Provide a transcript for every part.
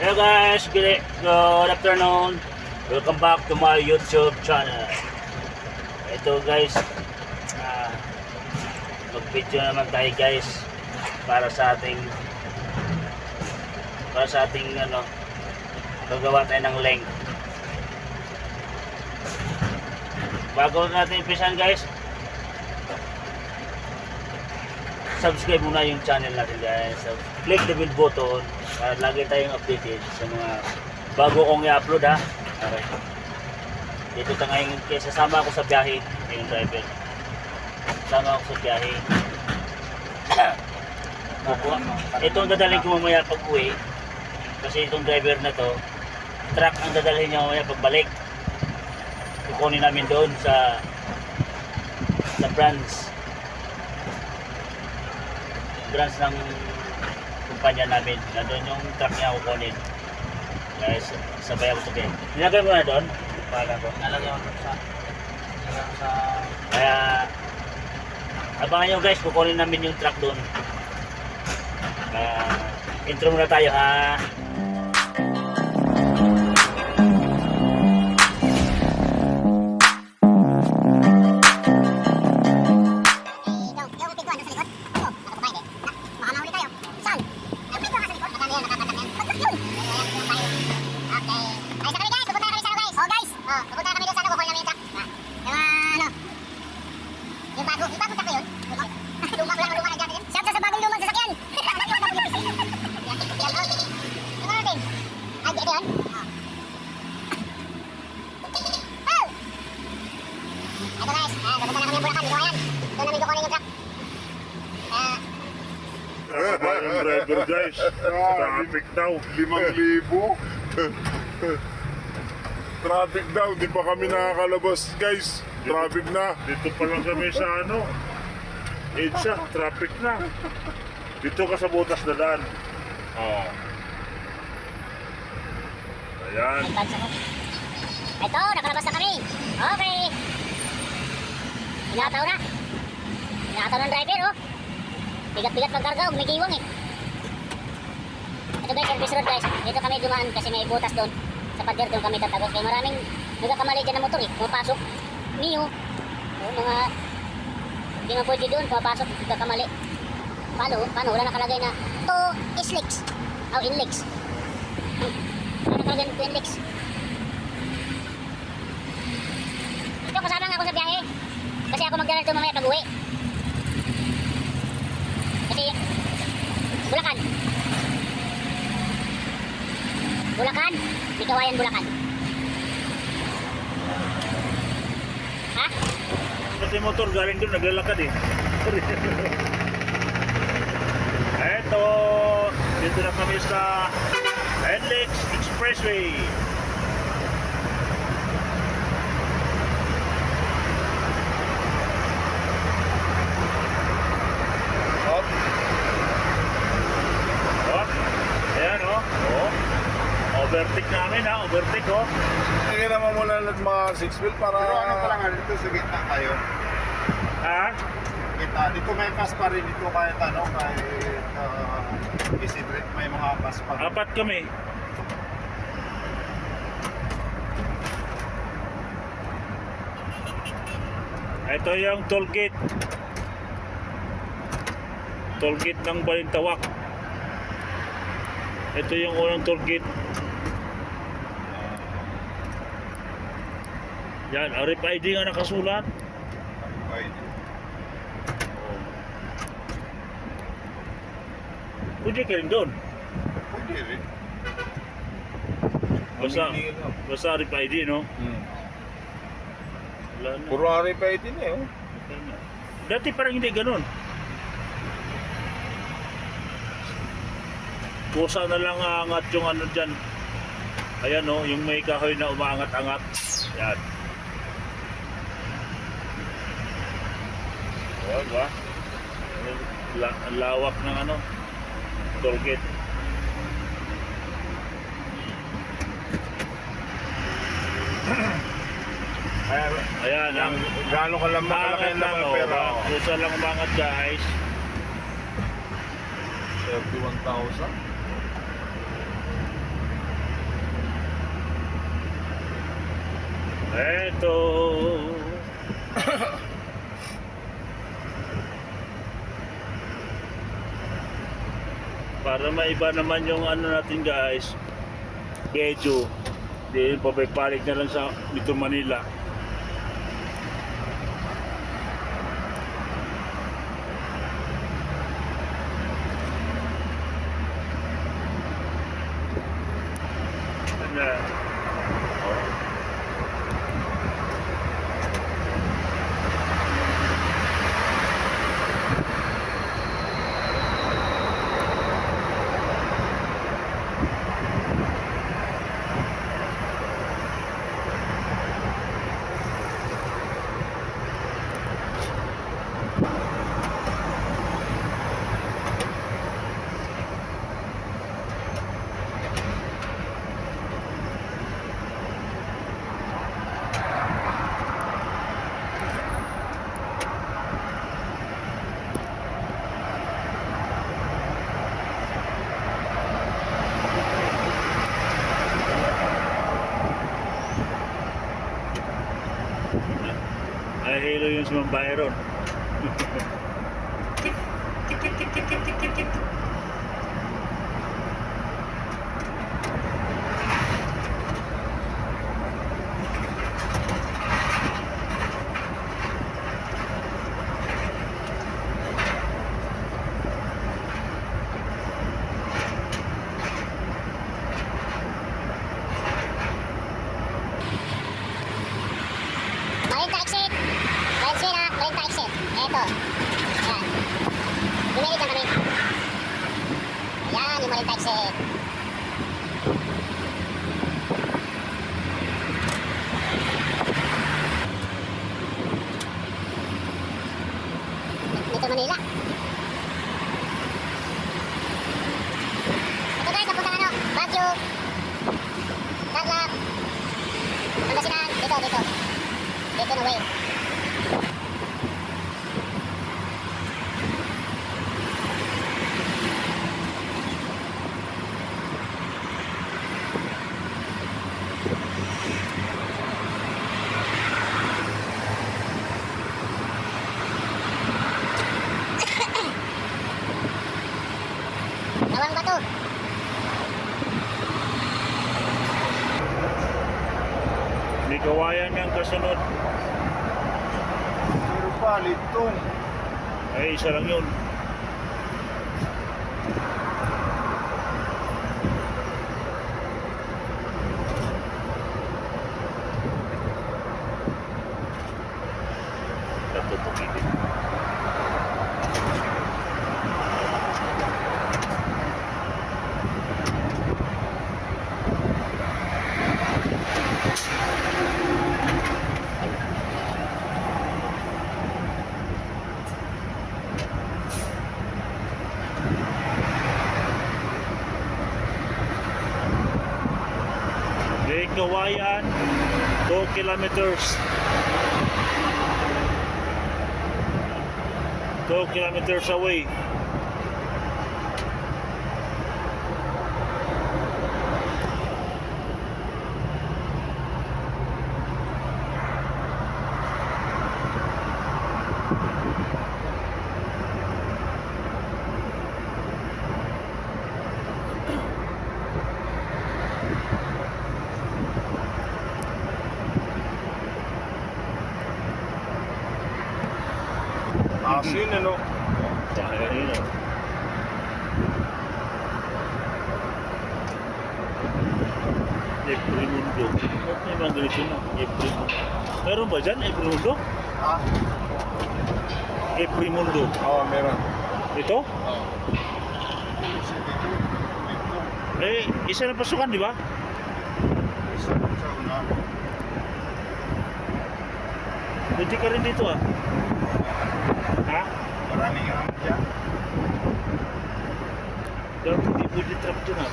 Hello guys, good, good afternoon. Welcome back to my YouTube channel. Ito guys, ah, mag-video naman tayo guys para sa ating para sa ating ano gagawa tayo ng length. Bago natin umpisan guys, subscribe muna yung channel natin guys. So, click the bell button para lagi tayong updated sa mga bago kong i-upload ha. Okay. Dito ta ngayon kaya sasama ako sa biyahe yung driver. Sama ako sa biyahe. Kukuha. Ito ang dadalhin ko mamaya pag uwi. Kasi itong driver na to, truck ang dadalhin niya mamaya pagbalik. Kukunin namin doon sa sa branch branch ng kumpanya namin. Nandun yung truck niya kukunin. Guys, sabay ako sabihin. Nilagay mo na doon? Pala ko. Nalagyan ko sa sa Kaya, abangan nyo guys, kukunin namin yung truck doon. Kaya, intro muna tayo ha. Ah, di- di yun? Oh. Ito guys, ah, pupunta na kami ng Bulacan, dito yan. Doon namin kukunin yung truck. Ah, Ba yung driver guys? Traffic daw. Limang libo. Traffic daw, di pa kami nakakalabas guys. Traffic na. Dito pa lang kami sa ano. EDSA, traffic na. Dito ka sa butas na daan. Oh. Ayan. Ito, nakalabas na kami. Okay. Inataw na. Inataw ng driver, oh. Bigat-bigat magkarga, umigiwang eh. Ito guys, service road guys. Dito kami dumaan kasi may butas doon. Sa pader doon kami tatagos. Kaya maraming nagkakamali dyan ng motor eh. Pumapasok. Mio. Oh, mga hindi nga pwede doon. Pumapasok, nagkakamali. Paano? Paano? Wala nakalagay na to islicks. Oh, inlicks. Hmm. To inlicks. Ito, kasama nga ako sa biyahe. Kasi ako magdala ito mamaya pag uwi. Kasi, Bulacan. Bulacan? Di Bulacan. Ha? Kasi motor galing doon, naglalakad eh. Eto, dito na kami sa Expressway. Hop. Hop. Ayan oh. Oh. Overtake namin ha, overtake oh. Sige naman muna lang mga six wheel para... Pero ano pa lang, dito sa gitna tayo. Ha? Gitna, dito may kas pa rin dito kahit ano, kahit uh, may mga kas pa rin. Apat kami. Ito yung toll gate. Toll gate ng Balintawak. Ito yung unang toll gate. Yan, RFID nga nakasulat. Pwede. Pwede ka rin doon. Pwede rin. Basta, basta RFID, no? Hmm. Wala na. Puro RFID na eh. oh. Dati parang hindi ganun. Kusa na lang angat yung ano dyan. Ayan o, yung may kahoy na umaangat-angat. Yan. Diba? Lawak ng ano, toll gate. Ayan, ang gano'n ka lang makalaki ang laman pera. Isa oh, lang umangat guys. 31,000. Eto. Para maiba naman yung ano natin guys, Bejo. Di, papaypalik na lang sa dito Manila. Nahihilo yung sa mga Byron. Malinta exit. Right side na, Malinta exit. Eto. Yan. Bumili dyan kami. Yung Malinta exit. Dito Manila. Ito guys, napunta ano, Baguio. Tarlac. Pangasinan, dito, dito. Dito na way. Nawang bato. May kawayan ng kasunod. Pero pa, litong. Ay, isa lang yun. Natutukitin. Lake Kawayan, 2 kilometers. 2 kilometers away. Ano? Kaya yun ah. April Mundo. Ba't may mga ganito na? April Mundo. Meron ba dyan? April Mundo? Ha? April Mundo. Oo, meron. Oo. Dito. Litong. Eh, isa na pasukan, di ba? Isa sa una. Pwede ka rin dito ah. Ha? Maraming ano dyan. Dapat hindi pwede trap dyan ah.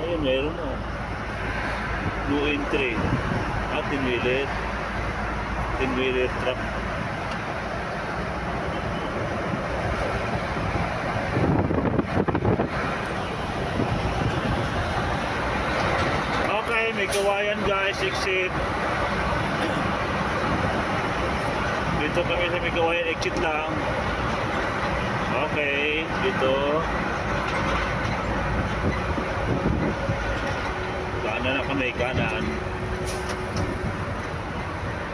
Ngayon, meron na. No entry. Ah, tinwilit. Tinwilit trap. Okay, may kawayan guys, exit. Dito kami sa Migawayan exit lang. Okay, dito. Kanan na kami, kanan.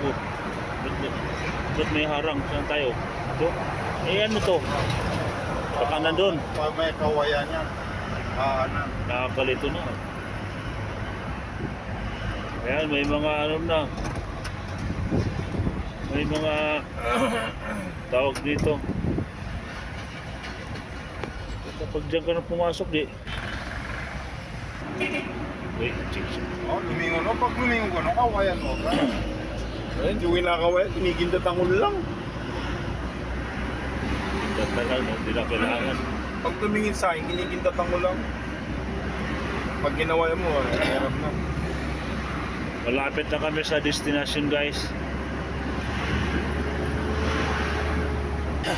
Oh, ba't, ba't may harang? Saan tayo? Ito? Eh, ano to? Sa kanan doon. Pag may kawayan yan, ano, Nakakalito na. Ayan, may mga ano na. May mga tawag dito. Kapag dyan ka na pumasok, di. Wait, check siya. oh, lumingon mo. Pag lumingon ko, no, kawayan mo ba? Ayun, yung kinakawayan, kinikinda tangol lang. Ganda lang, no? Hindi na kailangan. Pag tumingin sa akin, kinikinda tangol lang. Pag ginawa mo, hirap na. Malapit na kami sa destination, guys. Di ba sa'yo malaki? Eto,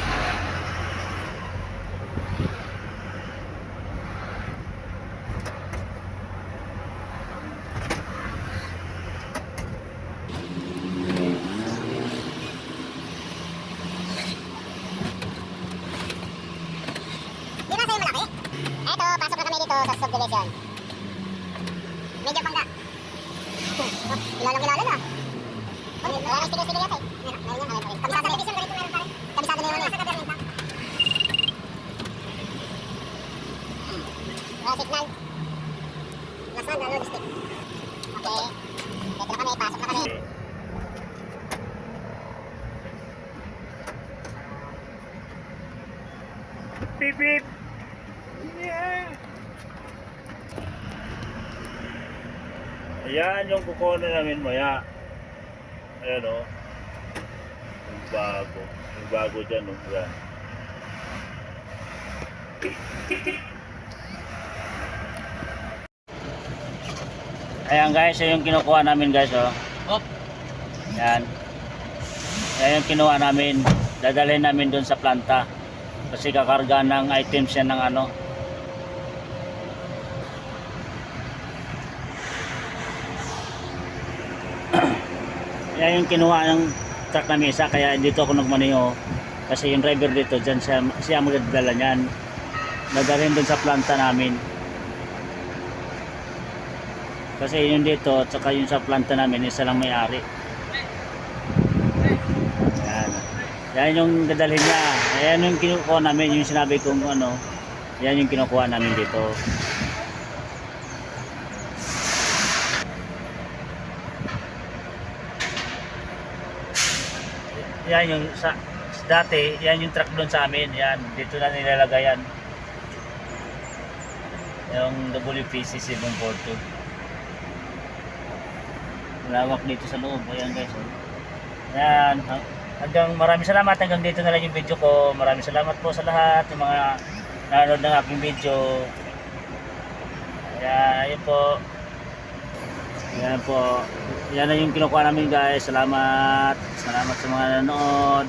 pasok na kami dito sa subdivision. Medyo pangga. Kilalang kilala na. Wala nang sticker-sticker yata eh. Meron, meron yan, meron pa rin. Kabisado na yun. Kabisado na yun. Nasa government na. Last one, ano, stick. Okay. Dito na kami, pasok na kami. Beep, beep. Yeah. Ayan yung kukunin namin maya. Ayan o. Yung bago. Yung bago dyan. Oh. Yan. Ayan guys, yung kinukuha namin guys oh. Yan. Yan yung kinuha namin. Dadalhin namin doon sa planta. Kasi kakarga ng items yan ng ano. yan yung kinuha ng truck na misa kaya dito ako nagmaneho kasi yung driver dito dyan siya, siya magdadala niyan dadalhin doon sa planta namin kasi yun dito, at saka yung sa planta namin, isa lang may-ari. Yan. Yan yung dadalhin niya. Yan yung kinukuha namin, yung sinabi kong ano, yan yung kinukuha namin dito. Yan yung sa dati, yan yung truck doon sa amin. Yan, dito na nilalagay yan. Yung WPC 742 lawak dito sa loob. Ayan guys. Oh. Ayan. Ha- Hanggang maraming salamat. Hanggang dito na lang yung video ko. Maraming salamat po sa lahat. Yung mga nanonood ng aking video. Ayan. Ayan po. Ayan po. Yan na yung kinukuha namin guys. Salamat. Salamat sa mga nanonood.